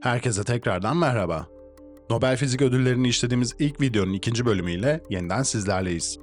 Herkese tekrardan merhaba. Nobel Fizik Ödülleri'ni işlediğimiz ilk videonun ikinci bölümüyle yeniden sizlerleyiz.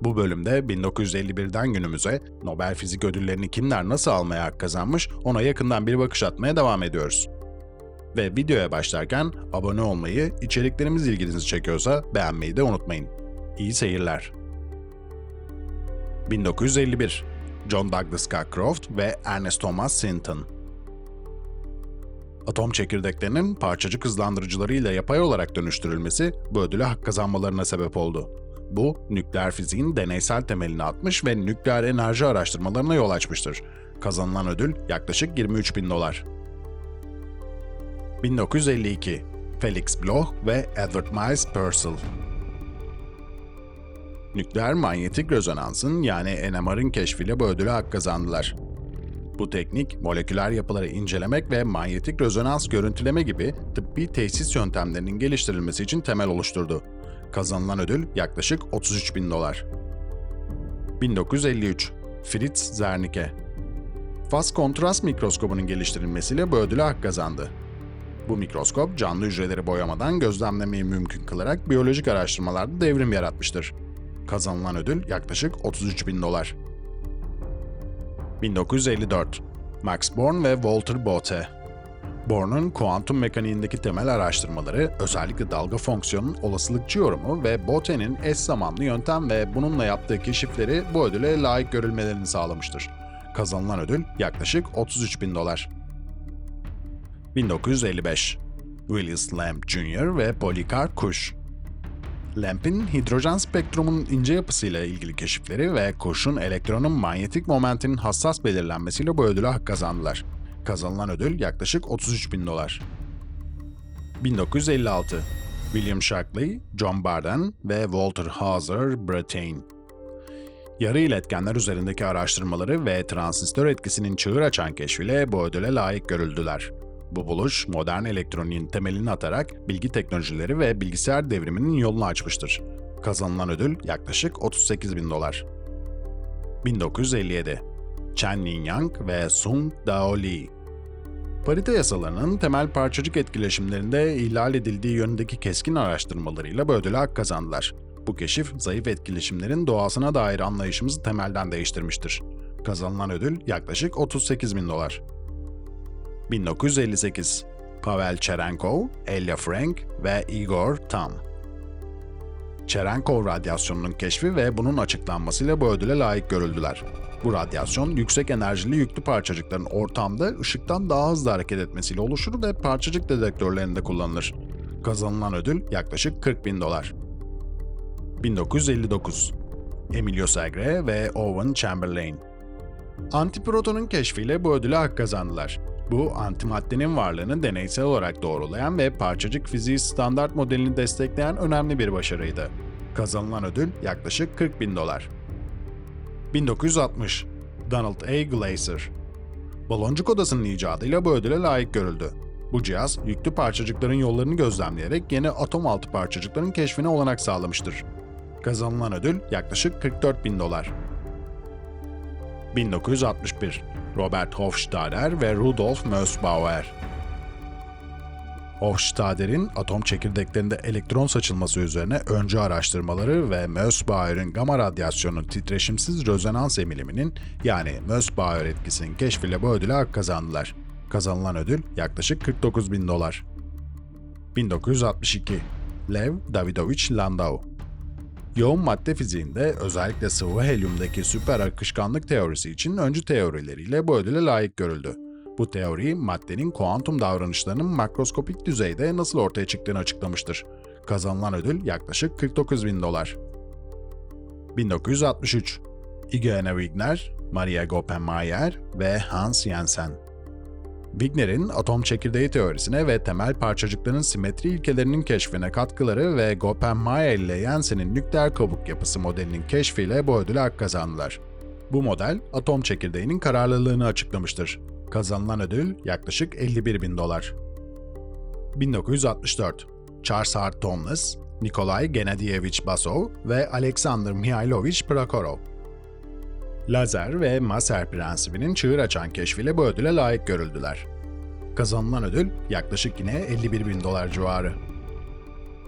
Bu bölümde 1951'den günümüze Nobel Fizik Ödülleri'ni kimler nasıl almaya hak kazanmış ona yakından bir bakış atmaya devam ediyoruz. Ve videoya başlarken abone olmayı, içeriklerimiz ilginizi çekiyorsa beğenmeyi de unutmayın. İyi seyirler. 1951 John Douglas Cockcroft ve Ernest Thomas Hinton Atom çekirdeklerinin parçacık hızlandırıcılarıyla yapay olarak dönüştürülmesi bu ödüle hak kazanmalarına sebep oldu. Bu, nükleer fiziğin deneysel temelini atmış ve nükleer enerji araştırmalarına yol açmıştır. Kazanılan ödül yaklaşık 23 bin dolar. 1952 Felix Bloch ve Edward Miles Purcell Nükleer manyetik rezonansın yani NMR'ın keşfiyle bu ödüle hak kazandılar. Bu teknik, moleküler yapıları incelemek ve manyetik rezonans görüntüleme gibi tıbbi teşhis yöntemlerinin geliştirilmesi için temel oluşturdu. Kazanılan ödül yaklaşık 33 bin dolar. 1953 Fritz Zernike Faz kontrast mikroskobunun geliştirilmesiyle bu ödüle hak kazandı. Bu mikroskop canlı hücreleri boyamadan gözlemlemeyi mümkün kılarak biyolojik araştırmalarda devrim yaratmıştır. Kazanılan ödül yaklaşık 33 bin dolar. 1954 Max Born ve Walter Bethe Born'un kuantum mekaniğindeki temel araştırmaları, özellikle dalga fonksiyonunun olasılıkçı yorumu ve Bethe'nin eş zamanlı yöntem ve bununla yaptığı keşifleri bu ödüle layık görülmelerini sağlamıştır. Kazanılan ödül yaklaşık 33 bin dolar. 1955 Willis Lamb Jr. ve Polycarp Kush Lamp'in hidrojen spektrumunun ince yapısıyla ilgili keşifleri ve Kush'un elektronun manyetik momentinin hassas belirlenmesiyle bu ödüle hak kazandılar. Kazanılan ödül yaklaşık 33 bin dolar. 1956 William Shockley, John Barden ve Walter Hauser Brattain Yarı iletkenler üzerindeki araştırmaları ve transistör etkisinin çığır açan keşfiyle bu ödüle layık görüldüler. Bu buluş, modern elektroniğin temelini atarak bilgi teknolojileri ve bilgisayar devriminin yolunu açmıştır. Kazanılan ödül yaklaşık 38 bin dolar. 1957 Chen Yin-yang ve Sung Dao Lee Parite yasalarının temel parçacık etkileşimlerinde ihlal edildiği yönündeki keskin araştırmalarıyla bu ödüle hak kazandılar. Bu keşif, zayıf etkileşimlerin doğasına dair anlayışımızı temelden değiştirmiştir. Kazanılan ödül yaklaşık 38 bin dolar. 1958 Pavel Cherenkov, Elia Frank ve Igor Tam Cherenkov radyasyonunun keşfi ve bunun açıklanmasıyla bu ödüle layık görüldüler. Bu radyasyon yüksek enerjili yüklü parçacıkların ortamda ışıktan daha hızlı hareket etmesiyle oluşur ve parçacık dedektörlerinde kullanılır. Kazanılan ödül yaklaşık 40 bin dolar. 1959 Emilio Segre ve Owen Chamberlain Antiprotonun keşfiyle bu ödüle hak kazandılar. Bu, antimaddenin varlığını deneysel olarak doğrulayan ve parçacık fiziği standart modelini destekleyen önemli bir başarıydı. Kazanılan ödül yaklaşık 40 bin dolar. 1960 Donald A. Glaser Baloncuk odasının icadıyla bu ödüle layık görüldü. Bu cihaz, yüklü parçacıkların yollarını gözlemleyerek yeni atom altı parçacıkların keşfine olanak sağlamıştır. Kazanılan ödül yaklaşık 44 bin dolar. 1961 Robert Hofstadter ve Rudolf Mössbauer Hofstadter'in atom çekirdeklerinde elektron saçılması üzerine öncü araştırmaları ve Mössbauer'in gama radyasyonunun titreşimsiz rezonans emiliminin yani Mössbauer etkisinin keşfiyle bu ödüle hak kazandılar. Kazanılan ödül yaklaşık 49 bin dolar. 1962 Lev Davidovich Landau Yoğun madde fiziğinde özellikle sıvı helyumdaki süper akışkanlık teorisi için öncü teorileriyle bu ödüle layık görüldü. Bu teori maddenin kuantum davranışlarının makroskopik düzeyde nasıl ortaya çıktığını açıklamıştır. Kazanılan ödül yaklaşık 49 bin dolar. 1963 Igene Wigner, Maria Goppenmayer ve Hans Jensen Wigner'in atom çekirdeği teorisine ve temel parçacıkların simetri ilkelerinin keşfine katkıları ve Goppenmayer ile Jensen'in nükleer kabuk yapısı modelinin keşfiyle bu ödüle hak kazandılar. Bu model, atom çekirdeğinin kararlılığını açıklamıştır. Kazanılan ödül yaklaşık 51 bin dolar. 1964 Charles Hart Tomless, Nikolay Gennadievich Basov ve Alexander Mihailovich Prokhorov Lazer ve Maser prensibinin çığır açan keşfiyle bu ödüle layık görüldüler. Kazanılan ödül yaklaşık yine 51 bin dolar civarı.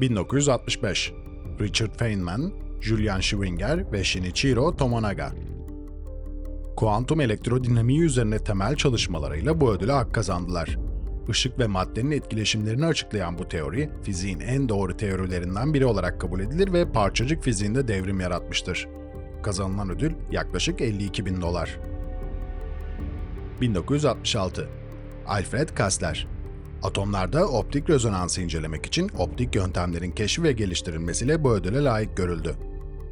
1965 Richard Feynman, Julian Schwinger ve Shinichiro Tomonaga. Kuantum elektrodinamiği üzerine temel çalışmalarıyla bu ödüle hak kazandılar. Işık ve maddenin etkileşimlerini açıklayan bu teori, fiziğin en doğru teorilerinden biri olarak kabul edilir ve parçacık fiziğinde devrim yaratmıştır. Kazanılan ödül yaklaşık 52 bin dolar. 1966 Alfred Kastler Atomlarda optik rezonansı incelemek için optik yöntemlerin keşfi ve geliştirilmesiyle bu ödüle layık görüldü.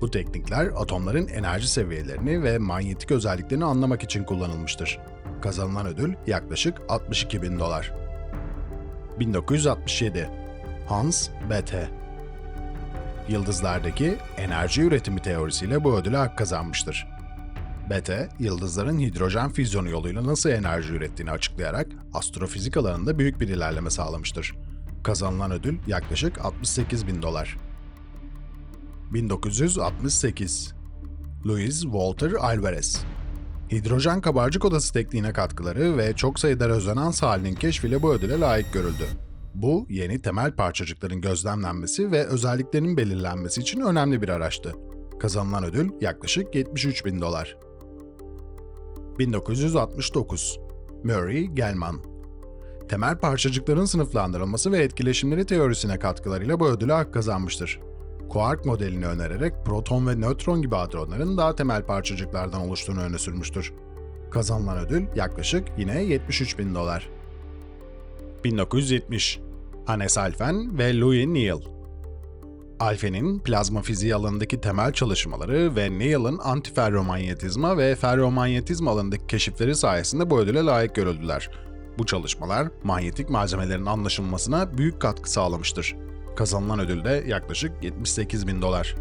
Bu teknikler atomların enerji seviyelerini ve manyetik özelliklerini anlamak için kullanılmıştır. Kazanılan ödül yaklaşık 62 bin dolar. 1967 Hans Bethe Yıldızlardaki enerji üretimi teorisiyle bu ödüle hak kazanmıştır. Bethe, yıldızların hidrojen füzyonu yoluyla nasıl enerji ürettiğini açıklayarak astrofizik alanında büyük bir ilerleme sağlamıştır. Kazanılan ödül yaklaşık 68 bin dolar. 1968 Louis Walter Alvarez Hidrojen kabarcık odası tekniğine katkıları ve çok sayıda rezonans halinin keşfiyle bu ödüle layık görüldü. Bu, yeni temel parçacıkların gözlemlenmesi ve özelliklerinin belirlenmesi için önemli bir araçtı. Kazanılan ödül yaklaşık 73 bin dolar. 1969 Murray Gell-Mann Temel parçacıkların sınıflandırılması ve etkileşimleri teorisine katkılarıyla bu ödüle hak kazanmıştır. Quark modelini önererek proton ve nötron gibi hadronların daha temel parçacıklardan oluştuğunu öne sürmüştür. Kazanılan ödül yaklaşık yine 73 bin dolar. 1970 Hannes Alphen ve Louis Neal Alfen'in plazma fiziği alanındaki temel çalışmaları ve Neal'ın antiferromanyetizma ve ferromanyetizma alanındaki keşifleri sayesinde bu ödüle layık görüldüler. Bu çalışmalar manyetik malzemelerin anlaşılmasına büyük katkı sağlamıştır. Kazanılan ödül de yaklaşık 78 bin dolar.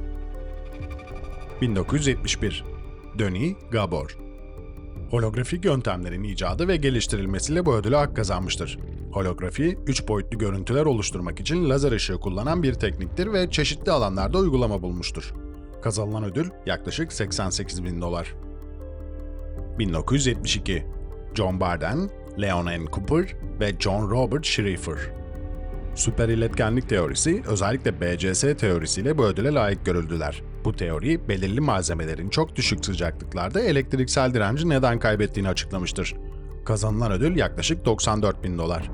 1971 Denis Gabor Holografik yöntemlerin icadı ve geliştirilmesiyle bu ödüle hak kazanmıştır. Holografi, 3 boyutlu görüntüler oluşturmak için lazer ışığı kullanan bir tekniktir ve çeşitli alanlarda uygulama bulmuştur. Kazanılan ödül yaklaşık 88 bin dolar. 1972 John Barden, Leon N. Cooper ve John Robert Schrieffer Süper iletkenlik teorisi, özellikle BCS teorisiyle bu ödüle layık görüldüler. Bu teori, belirli malzemelerin çok düşük sıcaklıklarda elektriksel direnci neden kaybettiğini açıklamıştır. Kazanılan ödül yaklaşık 94 bin dolar.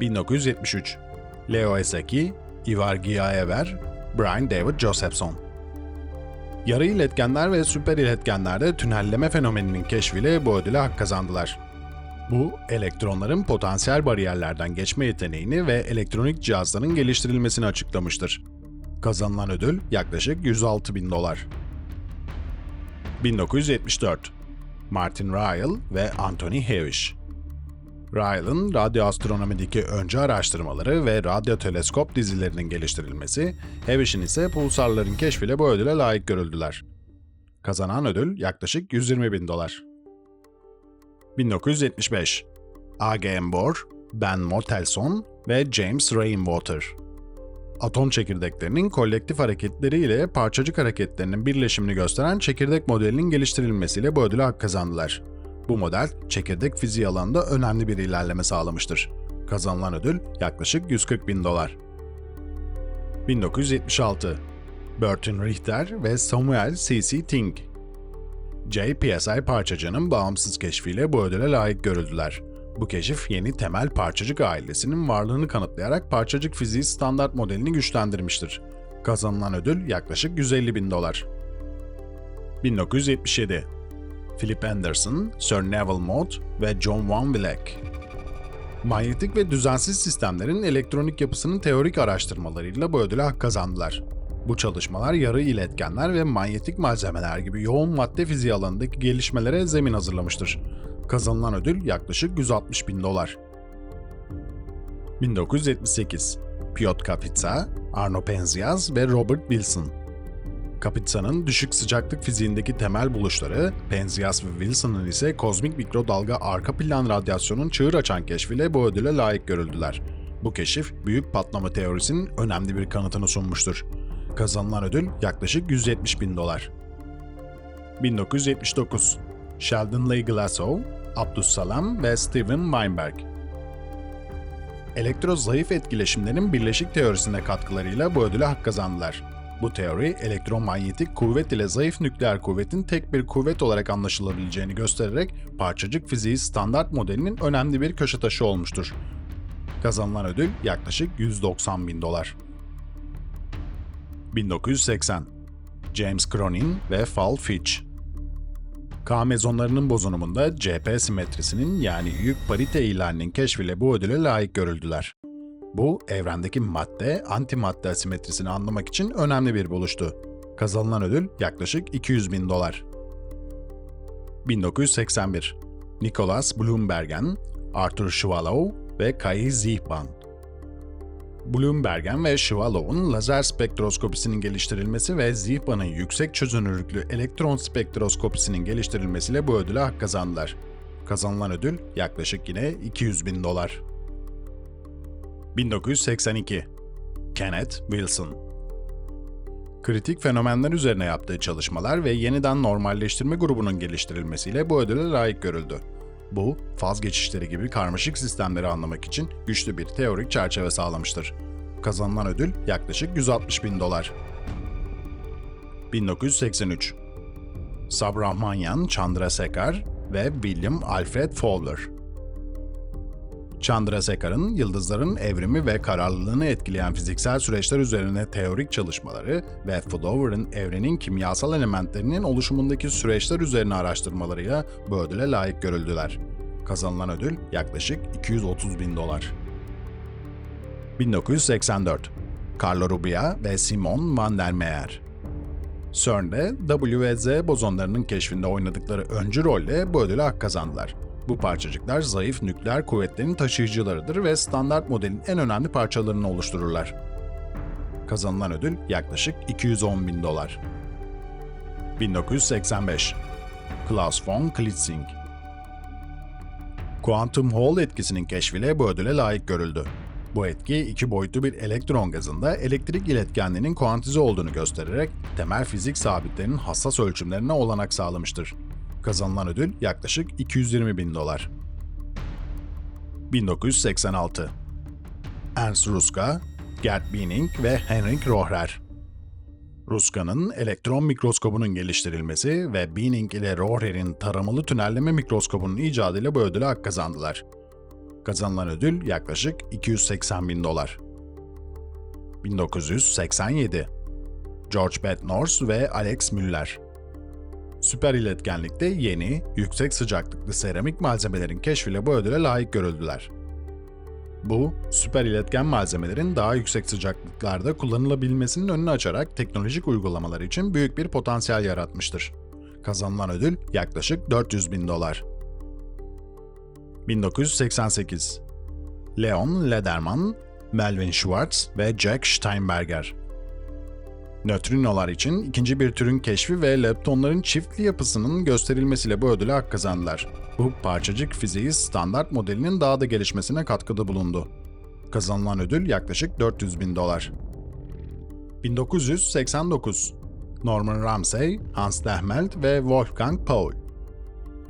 1973 Leo Esaki, Ivar Giaever, Brian David Josephson Yarı iletkenler ve süper iletkenlerde tünelleme fenomeninin keşfiyle bu ödüle hak kazandılar. Bu, elektronların potansiyel bariyerlerden geçme yeteneğini ve elektronik cihazların geliştirilmesini açıklamıştır. Kazanılan ödül yaklaşık 106 bin dolar. 1974 Martin Ryle ve Anthony Hewish Ryle'ın radyo astronomideki önce araştırmaları ve radyo teleskop dizilerinin geliştirilmesi, Hewish'in ise pulsarların keşfiyle bu ödüle layık görüldüler. Kazanan ödül yaklaşık 120 bin dolar. 1975 A.G.M. Bohr, Ben Motelson ve James Rainwater. Atom çekirdeklerinin kolektif hareketleri ile parçacık hareketlerinin birleşimini gösteren çekirdek modelinin geliştirilmesiyle bu ödüle hak kazandılar. Bu model, çekirdek fiziği alanında önemli bir ilerleme sağlamıştır. Kazanılan ödül yaklaşık 140 bin dolar. 1976 Burton Richter ve Samuel C.C. Ting JPSI parçacığının bağımsız keşfiyle bu ödüle layık görüldüler. Bu keşif yeni temel parçacık ailesinin varlığını kanıtlayarak parçacık fiziği standart modelini güçlendirmiştir. Kazanılan ödül yaklaşık 150 bin dolar. 1977 Philip Anderson, Sir Neville Mott ve John Van Vleck Manyetik ve düzensiz sistemlerin elektronik yapısının teorik araştırmalarıyla bu ödüle hak kazandılar. Bu çalışmalar yarı iletkenler ve manyetik malzemeler gibi yoğun madde fiziği alanındaki gelişmelere zemin hazırlamıştır. Kazanılan ödül yaklaşık 160 bin dolar. 1978 Piotr Kapitsa, Arno Penzias ve Robert Wilson Kapitsa'nın düşük sıcaklık fiziğindeki temel buluşları, Penzias ve Wilson'ın ise kozmik mikrodalga arka plan radyasyonun çığır açan keşfiyle bu ödüle layık görüldüler. Bu keşif, büyük patlama teorisinin önemli bir kanıtını sunmuştur. Kazanılan ödül yaklaşık 170 bin dolar. 1979 Sheldon Leigh Glassow, Abdussalam ve Steven Weinberg. Elektro-zayıf etkileşimlerin birleşik teorisine katkılarıyla bu ödüle hak kazandılar. Bu teori, elektromanyetik kuvvet ile zayıf nükleer kuvvetin tek bir kuvvet olarak anlaşılabileceğini göstererek parçacık fiziği standart modelinin önemli bir köşe taşı olmuştur. Kazanılan ödül yaklaşık 190 bin dolar. 1980 James Cronin ve Fall Fitch K mezonlarının bozunumunda CP simetrisinin yani yük parite ihlalinin keşfiyle bu ödüle layık görüldüler. Bu, evrendeki madde, antimadde asimetrisini anlamak için önemli bir buluştu. Kazanılan ödül yaklaşık 200 bin dolar. 1981 Nicholas Bloombergen, Arthur Schwalow ve Kai Zihban Bloombergen ve Schwalow'un lazer spektroskopisinin geliştirilmesi ve Zihban'ın yüksek çözünürlüklü elektron spektroskopisinin geliştirilmesiyle bu ödüle hak kazandılar. Kazanılan ödül yaklaşık yine 200 bin dolar. 1982 Kenneth Wilson Kritik fenomenler üzerine yaptığı çalışmalar ve yeniden normalleştirme grubunun geliştirilmesiyle bu ödüle layık görüldü. Bu, faz geçişleri gibi karmaşık sistemleri anlamak için güçlü bir teorik çerçeve sağlamıştır. Kazanılan ödül yaklaşık 160 bin dolar. 1983 Sabrahmanyan Chandrasekhar ve William Alfred Fowler Chandrasekhar'ın yıldızların evrimi ve kararlılığını etkileyen fiziksel süreçler üzerine teorik çalışmaları ve Flower'ın evrenin kimyasal elementlerinin oluşumundaki süreçler üzerine araştırmalarıyla bu ödüle layık görüldüler. Kazanılan ödül yaklaşık 230 bin dolar. 1984 Carlo Rubbia ve Simon van der Meer CERN'de W ve Z bozonlarının keşfinde oynadıkları öncü rolle bu ödüle hak kazandılar. Bu parçacıklar zayıf nükleer kuvvetlerin taşıyıcılarıdır ve standart modelin en önemli parçalarını oluştururlar. Kazanılan ödül yaklaşık 210 bin dolar. 1985 Klaus von Klitzing Quantum Hall etkisinin keşfiyle bu ödüle layık görüldü. Bu etki iki boyutlu bir elektron gazında elektrik iletkenliğinin kuantize olduğunu göstererek temel fizik sabitlerinin hassas ölçümlerine olanak sağlamıştır. Kazanılan ödül yaklaşık 220 bin dolar. 1986 Ernst Ruska, Gerd Bining ve Henrik Rohrer Ruska'nın elektron mikroskobunun geliştirilmesi ve Bining ile Rohrer'in taramalı tünelleme mikroskobunun icadıyla bu ödüle hak kazandılar. Kazanılan ödül yaklaşık 280 bin dolar. 1987 George Bednorz ve Alex Müller Süper iletkenlikte yeni, yüksek sıcaklıklı seramik malzemelerin keşfiyle bu ödüle layık görüldüler. Bu, süper iletken malzemelerin daha yüksek sıcaklıklarda kullanılabilmesinin önünü açarak teknolojik uygulamalar için büyük bir potansiyel yaratmıştır. Kazanılan ödül yaklaşık 400 bin dolar. 1988 Leon Lederman, Melvin Schwartz ve Jack Steinberger Nötrinolar için ikinci bir türün keşfi ve leptonların çiftli yapısının gösterilmesiyle bu ödüle hak kazandılar. Bu parçacık fiziği standart modelinin daha da gelişmesine katkıda bulundu. Kazanılan ödül yaklaşık 400 bin dolar. 1989 Norman Ramsey, Hans Dehmelt ve Wolfgang Paul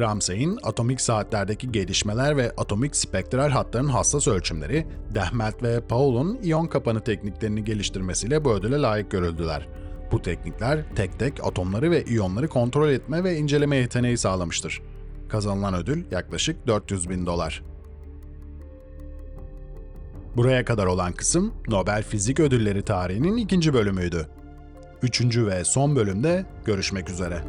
Ramsey'in atomik saatlerdeki gelişmeler ve atomik spektral hatların hassas ölçümleri, Dehmelt ve Paul'un iyon kapanı tekniklerini geliştirmesiyle bu ödüle layık görüldüler. Bu teknikler tek tek atomları ve iyonları kontrol etme ve inceleme yeteneği sağlamıştır. Kazanılan ödül yaklaşık 400 bin dolar. Buraya kadar olan kısım Nobel Fizik Ödülleri tarihinin ikinci bölümüydü. Üçüncü ve son bölümde görüşmek üzere.